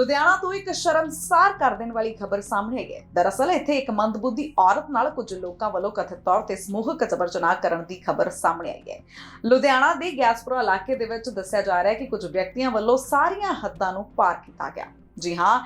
ਲੁਧਿਆਣਾ ਤੋਂ ਇੱਕ ਸ਼ਰਮਸਾਰ ਕਰ ਦੇਣ ਵਾਲੀ ਖਬਰ ਸਾਹਮਣੇ ਆਈ ਹੈ। ਦਰਅਸਲ ਇੱਥੇ ਇੱਕ ਮੰਦਬੁੱਧੀ ਔਰਤ ਨਾਲ ਕੁਝ ਲੋਕਾਂ ਵੱਲੋਂ ਕਥਿਤ ਤੌਰ ਤੇ ਸਮੂਹਕ ਜ਼ਬਰ ਜਨਾਹ ਕਰਨ ਦੀ ਖਬਰ ਸਾਹਮਣੇ ਆਈ ਹੈ। ਲੁਧਿਆਣਾ ਦੇ ਗਿਆਸਪੁਰਾ ਇਲਾਕੇ ਦੇ ਵਿੱਚ ਦੱਸਿਆ ਜਾ ਰਿਹਾ ਹੈ ਕਿ ਕੁਝ ਵਿਅਕਤੀਆਂ ਵੱਲੋਂ ਸਾਰੀਆਂ ਹੱਦਾਂ ਨੂੰ ਪਾਰ ਕੀਤਾ ਗਿਆ। ਜੀ ਹਾਂ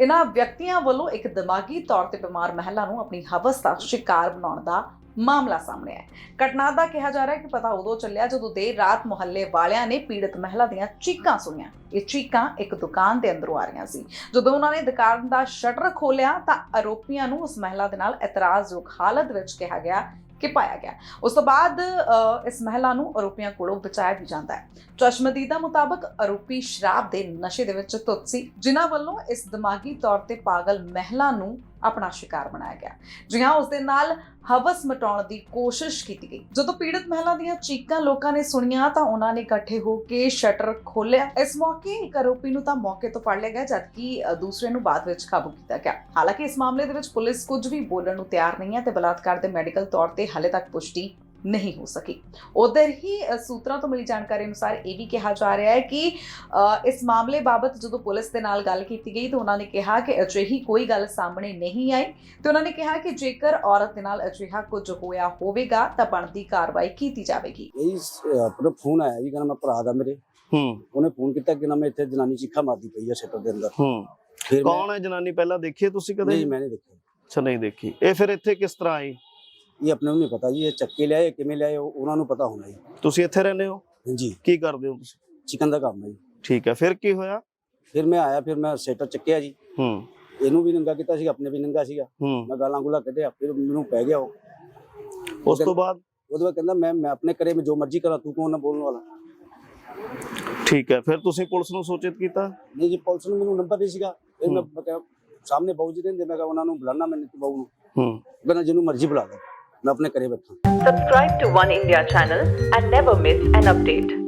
ਇਹਨਾਂ ਵਿਅਕਤੀਆਂ ਵੱਲੋਂ ਇੱਕ ਦਿਮਾਗੀ ਤੌਰ ਤੇ ਬਿਮਾਰ ਮਹਿਲਾ ਨੂੰ ਆਪਣੀ ਹਵਸ ਦਾ ਸ਼ਿਕਾਰ ਬਣਾਉਣ ਦਾ ਮਾਮਲਾ ਸਾਹਮਣੇ ਆਇਆ ਘਟਨਾ ਦਾ ਕਿਹਾ ਜਾ ਰਿਹਾ ਕਿ ਪਤਾ ਉਦੋਂ ਚੱਲਿਆ ਜਦੋਂ ਦੇਰ ਰਾਤ ਮੁਹੱਲੇ ਵਾਲਿਆਂ ਨੇ ਪੀੜਤ ਮਹਿਲਾ ਦੀਆਂ ਚੀਕਾਂ ਸੁਣੀਆਂ। ਇਹ ਚੀਕਾਂ ਇੱਕ ਦੁਕਾਨ ਦੇ ਅੰਦਰੋਂ ਆ ਰਹੀਆਂ ਸੀ। ਜਦੋਂ ਉਹਨਾਂ ਨੇ ਦੁਕਾਨ ਦਾ ਸ਼ਟਰ ਖੋਲ੍ਹਿਆ ਤਾਂ ਆਰੋਪੀਆਂ ਨੂੰ ਉਸ ਮਹਿਲਾ ਦੇ ਨਾਲ ਇਤਰਾਜ਼ਯੋਗ ਹਾਲਤ ਵਿੱਚ ਕਿਹਾ ਗਿਆ ਕਿ ਪਾਇਆ ਗਿਆ। ਉਸ ਤੋਂ ਬਾਅਦ ਅ, ਇਸ ਮਹਿਲਾ ਨੂੰ ਆਰੋਪੀਆਂ ਕੋਲੋਂ ਬਚਾਇਆ ਵੀ ਜਾਂਦਾ ਹੈ। ਚਸ਼ਮਦੀਦਾ ਮੁਤਾਬਕ ਆਰੋਪੀ ਸ਼ਰਾਬ ਦੇ ਨਸ਼ੇ ਦੇ ਵਿੱਚ ਧੁੱਤ ਸੀ ਜਿਨ੍ਹਾਂ ਵੱਲੋਂ ਇਸ ਦਿਮਾਗੀ ਤੌਰ ਤੇ ਪਾਗਲ ਮਹਿਲਾ ਨੂੰ ਆਪਣਾ ਸ਼ਿਕਾਰ ਬਣਾਇਆ ਗਿਆ। ਜੀ ਹਾਂ ਉਸ ਦੇ ਨਾਲ ਹਵਸ ਮਟਾਉਣ ਦੀ ਕੋਸ਼ਿਸ਼ ਕੀਤੀ ਗਈ। ਜਦੋਂ ਪੀੜਤ ਮਹਿਲਾ ਦੀਆਂ ਚੀਕਾਂ ਲੋਕਾਂ ਨੇ ਸੁਣੀਆਂ ਤਾਂ ਉਹਨਾਂ ਨੇ ਇਕੱਠੇ ਹੋ ਕੇ ਸ਼ਟਰ ਖੋਲ੍ਹਿਆ। ਇਸ ਮੌਕੇ ਇੱਕ ਆਰੋਪੀ ਨੂੰ ਤਾਂ ਮੌਕੇ ਤੋਂ ਫੜ ਲਿਆ ਗਿਆ, ਜਦਕਿ ਦੂਸਰੇ ਨੂੰ ਬਾਅਦ ਵਿੱਚ ਕਾਬੂ ਕੀਤਾ ਗਿਆ। ਹਾਲਾਂਕਿ ਇਸ ਮਾਮਲੇ ਦੇ ਵਿੱਚ ਪੁਲਿਸ ਕੁਝ ਵੀ ਬੋਲਣ ਨੂੰ ਤਿਆਰ ਨਹੀਂ ਹੈ ਤੇ ਬਲਾਤਕਾਰ ਦੇ ਮੈਡੀਕਲ ਤੌਰ ਤੇ ਹਾਲੇ ਤੱਕ ਪੁਸ਼ਟੀ ਨਹੀਂ ਹੋ ਸਕੀ। ਉਧਰ ਹੀ ਸੂਤਰਾਂ ਤੋਂ ਮਿਲੀ ਜਾਣਕਾਰੀ ਅਨੁਸਾਰ ਇਹ ਵੀ ਕਿਹਾ ਜਾ ਰਿਹਾ ਹੈ ਕਿ ਇਸ ਮਾਮਲੇ ਬਾਬਤ ਜਦੋਂ ਪੁਲਿਸ ਦੇ ਨਾਲ ਗੱਲ ਕੀਤੀ ਗਈ ਤਾਂ ਉਹਨਾਂ ਨੇ ਕਿਹਾ ਕਿ ਅਜਿਹੀ ਕੋਈ ਗੱਲ ਸਾਹਮਣੇ ਨਹੀਂ ਆਈ ਤੇ ਉਹਨਾਂ ਨੇ ਕਿਹਾ ਕਿ ਜੇਕਰ ਔਰਤ ਦੇ ਨਾਲ ਅਜਿਹਾ ਕੁਝ ਹੋਇਆ ਹੋਵੇਗਾ ਤਾਂ ਬਣਦੀ ਕਾਰਵਾਈ ਕੀਤੀ ਜਾਵੇਗੀ। ਇਹੀ ਆਪਣਾ ਫੋਨ ਆਇਆ ਜੀ ਕਹਿੰਦਾ ਮੈਂ ਭਰਾ ਦਾ ਮੇਰੇ। ਹੂੰ। ਉਹਨੇ ਫੋਨ ਕੀਤਾ ਕਿ ਨਾ ਮੈਂ ਇੱਥੇ ਜਨਾਨੀ ਚੀਖਾ ਮਾਰਦੀ ਪਈ ਆ ਸ਼ਟਰ ਦੇ ਅੰਦਰ। ਹੂੰ। ਫਿਰ ਕੌਣ ਹੈ ਜਨਾਨੀ ਪਹਿਲਾਂ ਦੇਖੀ ਤੁਸੀਂ ਕਦੇ? ਨਹੀਂ ਮੈਂ ਨਹੀਂ ਦੇਖਿਆ ਅੱਛਾ ਨਹੀਂ ਦੇਖੀ। ਇਹ ਫਿਰ ਇੱਥੇ ਕਿਸ ਤਰ੍ਹਾਂ ਆਈ? ਇਹ ਆਪਣੇ ਨੂੰ ਨਹੀਂ ਪਤਾ ਜੀ ਇਹ ਚੱਕੇ ਲਿਆਏ ਕਿਵੇਂ ਲਿਆਏ ਉਹ- ਉਹਨਾਂ ਨੂੰ ਪਤਾ ਹੋਣਾ ਜੀ। ਤੁਸੀਂ ਇੱਥੇ ਰਹਿੰਦੇ ਹੋ? ਹਾਂਜੀ। ਕੀ ਕਰਦੇ ਹੋ ਤੁਸੀਂ? ਚਿਕਨ ਦਾ ਕੰਮ ਹੈ ਜੀ। ਠੀਕ ਹੈ ਫਿਰ ਕੀ ਹੋਇਆ? ਫਿਰ ਮੈਂ ਆਇਆ ਫਿਰ ਮੈਂ ਸ਼ਟਰ ਚੱਕਿਆ ਜੀ। ਹੂੰ। ਇਹਨੂੰ ਵੀ ਨੰਗਾ ਕੀਤਾ ਸੀ ਆਪਣੇ ਵੀ ਨੰਗਾ ਸੀਗਾ। ਹੂੰ। ਮੈਂ ਗਾਲਾਂ ਗੁਲਾ ਕੱਢਿਆ ਫਿਰ ਮੈਨੂੰ ਪੈ ਗਿਆ ਉਹ। ਉਸ ਤੋਂ ਬਾਅਦ? ਉਹਦੇ ਬਾਅਦ ਕਹਿੰਦਾ ਮੈਂ ਮੈਂ ਆਪਣੇ ਘਰੇ ਮੈਂ ਜੋ ਮਰਜ਼ੀ ਕਰਾਂ ਤੂੰ ਕੌਣ ਨਾ ਬੋਲਣ ਵਾਲਾ? ਠੀਕ ਹੈ ਫਿਰ ਤੁਸੀਂ ਪੁਲਿਸ ਨੂੰ ਸੂਚਿਤ ਕੀਤਾ? ਨਹੀਂ ਜੀ ਪੁਲਿਸ ਨੂੰ ਮੈਨੂੰ ਨੰਬਰ ਨਹੀਂ ਸੀਗਾ। ਫਿਰ ਮੈਂ ਕਿਹਾ ਸਾਹਮਣੇ ਬਾਊ ਜੀ ਰਹਿੰਦੇ ਮੈਂ ਕਿਹਾ ਉਹਨਾਂ ਨੂੰ ਬੁਲਾਣਾ ਮੈਂ ਨੀਤੂ ਬਾਊ ਨੂੰ। ਹੂੰ। ਕਹਿੰਦਾ ਜਿਹਨੂੰ ਮਰਜ਼ੀ ਬੁਲਾ ਲਓ मैं अपने करीब बैठा subscribe to One India channel and never miss an update